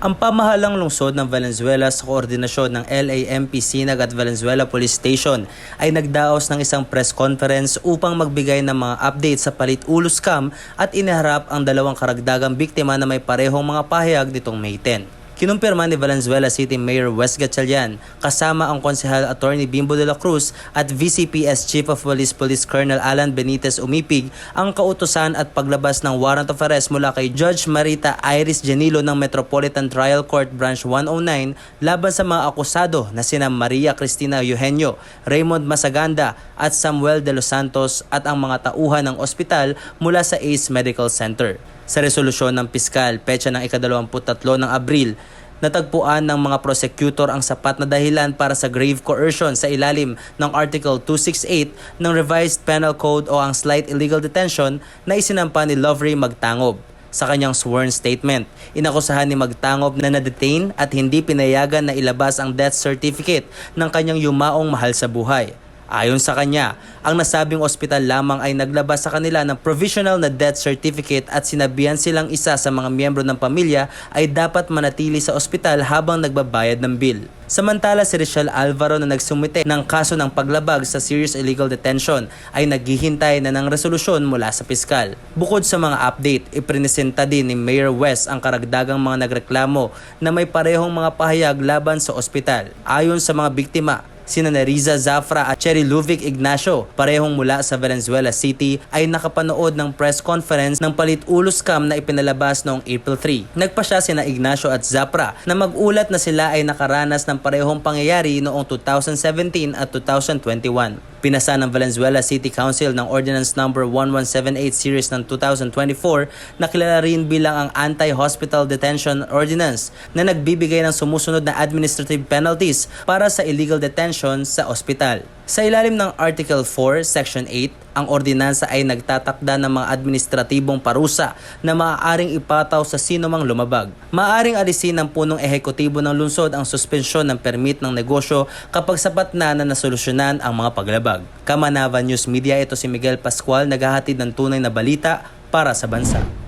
Ang pamahalang lungsod ng Valenzuela sa koordinasyon ng LAMP Sinag at Valenzuela Police Station ay nagdaos ng isang press conference upang magbigay ng mga update sa palit ulo scam at iniharap ang dalawang karagdagang biktima na may parehong mga pahayag nitong May 10. Kinumpirma ni Valenzuela City Mayor Wes Gatchalian kasama ang konsehal attorney Bimbo de la Cruz at VCPS Chief of Police Police Colonel Alan Benitez Umipig ang kautusan at paglabas ng warrant of arrest mula kay Judge Marita Iris Genilo ng Metropolitan Trial Court Branch 109 laban sa mga akusado na sina Maria Cristina Eugenio, Raymond Masaganda at Samuel de los Santos at ang mga tauhan ng ospital mula sa ACE Medical Center. Sa resolusyon ng piskal, petsa ng ika-23 ng Abril, natagpuan ng mga prosecutor ang sapat na dahilan para sa grave coercion sa ilalim ng Article 268 ng Revised Penal Code o ang slight illegal detention na isinampa ni Lovery Magtangob. Sa kanyang sworn statement, inakusahan ni Magtangob na na-detain at hindi pinayagan na ilabas ang death certificate ng kanyang yumaong mahal sa buhay. Ayon sa kanya, ang nasabing ospital lamang ay naglabas sa kanila ng provisional na death certificate at sinabihan silang isa sa mga miyembro ng pamilya ay dapat manatili sa ospital habang nagbabayad ng bill. Samantala si Richelle Alvaro na nagsumite ng kaso ng paglabag sa serious illegal detention ay naghihintay na ng resolusyon mula sa piskal. Bukod sa mga update, iprinesenta din ni Mayor West ang karagdagang mga nagreklamo na may parehong mga pahayag laban sa ospital. Ayon sa mga biktima, sina Neriza Zafra at Cherry Luvic Ignacio, parehong mula sa Valenzuela City, ay nakapanood ng press conference ng palit ulo scam na ipinalabas noong April 3. Nagpa siya sina Ignacio at Zafra na mag-ulat na sila ay nakaranas ng parehong pangyayari noong 2017 at 2021. Pinasa ng Valenzuela City Council ng Ordinance Number 1178 Series ng 2024 na kilala rin bilang ang Anti-Hospital Detention Ordinance na nagbibigay ng sumusunod na administrative penalties para sa illegal detention sa ospital. Sa ilalim ng Article 4, Section 8, ang ordinansa ay nagtatakda ng mga administratibong parusa na maaaring ipataw sa sino mang lumabag. Maaring alisin ng punong ehekutibo ng lungsod ang suspensyon ng permit ng negosyo kapag sapat na na nasolusyonan ang mga paglabag. Kamanava News Media, ito si Miguel Pascual, naghahatid ng tunay na balita para sa bansa.